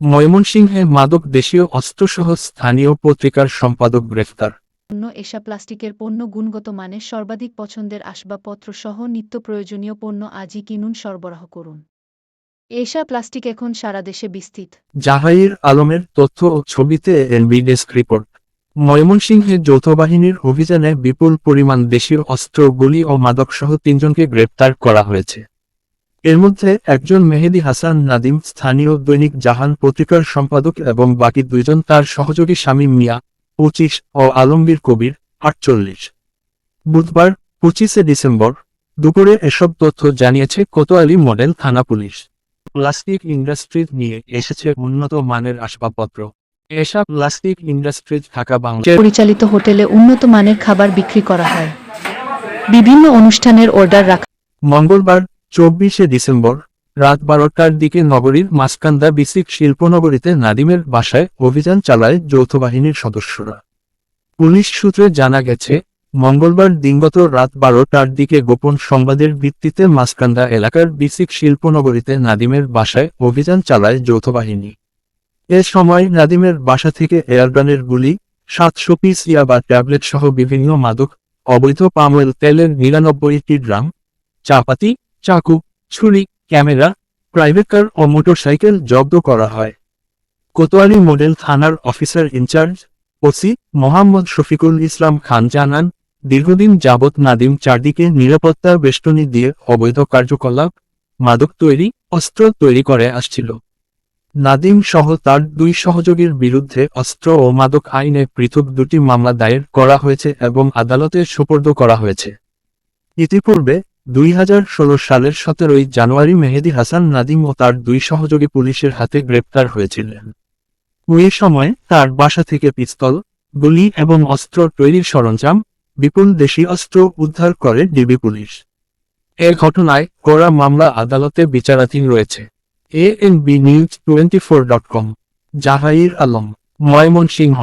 ময়মনসিংহে মাদক দেশীয় অস্ত্রসহ স্থানীয় পত্রিকার সম্পাদক গ্রেফতার। পণ্য এশা প্লাস্টিকের পণ্য গুণগত মানের সর্বাধিক পছন্দের আসবাবপত্র সহ নিত্য প্রয়োজনীয় পণ্য আজই কিনুন সরবরাহ করুন। এশা প্লাস্টিক এখন সারা দেশে বিস্তৃত। জাহাইর আলমের তথ্য ও ছবিতে এনবি ডেস্ক রিপোর্ট। ময়মনসিংহে যৌথ বাহিনীর অভিযানে বিপুল পরিমাণ দেশীয় অস্ত্র গুলি ও মাদকসহ তিনজনকে গ্রেপ্তার করা হয়েছে। এর মধ্যে একজন মেহেদি হাসান নাদিম স্থানীয় দৈনিক জাহান পত্রিকার সম্পাদক এবং বাকি দুইজন তার সহযোগী স্বামী মিয়া পঁচিশ ও আলমগীর কবির আটচল্লিশ। বুধবার পঁচিশে ডিসেম্বর দুপুরে এসব তথ্য জানিয়েছে কোতোয়ালি মডেল থানা পুলিশ। প্লাস্টিক ইন্ডাস্ট্রি নিয়ে এসেছে উন্নত মানের আসবাবপত্র। এসব প্লাস্টিক ইন্ডাস্ট্রিজ ঢাকা বাংলা পরিচালিত হোটেলে উন্নত মানের খাবার বিক্রি করা হয়। বিভিন্ন অনুষ্ঠানের অর্ডার রাখা মঙ্গলবার চব্বিশে ডিসেম্বর, রাত বারোটার দিকে নগরীর মাসকান্দা বিসিক শিল্পনগরীতে নাদিমের বাসায় অভিযান চালায় যৌথ বাহিনীর সদস্যরা। পুলিশ সূত্রে জানা গেছে, মঙ্গলবার দিনগত রাত বারোটার দিকে গোপন সংবাদের ভিত্তিতে মাসকান্দা এলাকার বিসিক শিল্পনগরীতে নাদিমের বাসায় অভিযান চালায় যৌথ বাহিনী। এ সময় নাদিমের বাসা থেকে এয়ারগানের গুলি, সাতশো পিস ইয়াবা ট্যাবলেট সহ বিভিন্ন মাদক, অবৈধ পামেল তেলের নিরানব্বইটি ড্রাম চাপাতি চাকু, ছুরি, ক্যামেরা, প্রাইভেট কার ও মোটরসাইকেল জব্দ করা হয়। কোতোয়ালি মডেল থানার officer in charge, OC Mohammad Shafiqul Islam Khan জানান, দীর্ঘদিন যাবৎ নাদিম চারদিকে নিরাপত্তা বেষ্টনী দিয়ে অবৈধ কার্যকলাপ, মাদক তৈরি, অস্ত্র তৈরি করে আসছিল। নাদিম সহ তার দুই সহযোগীর বিরুদ্ধে অস্ত্র ও মাদক আইনে পৃথক দুটি মামলা দায়ের করা হয়েছে এবং আদালতে সোপর্দ করা হয়েছে। ইতিপূর্বে দুই হাজার ষোলো সালের সতেরোই জানুয়ারি মেহেদি হাসান নাদিম ও তার দুই সহযোগী পুলিশের হাতে গ্রেপ্তার হয়েছিলেন। ওই সময় তার বাসা থেকে পিস্তল, গুলি এবং অস্ত্র তৈরির সরঞ্জাম, বিপুল দেশি অস্ত্র উদ্ধার করে ডিবি পুলিশ। এ ঘটনায় করা মামলা আদালতে বিচারাধীন রয়েছে। A N B news twenty four dot com, Zahir Alam, Mymensingh.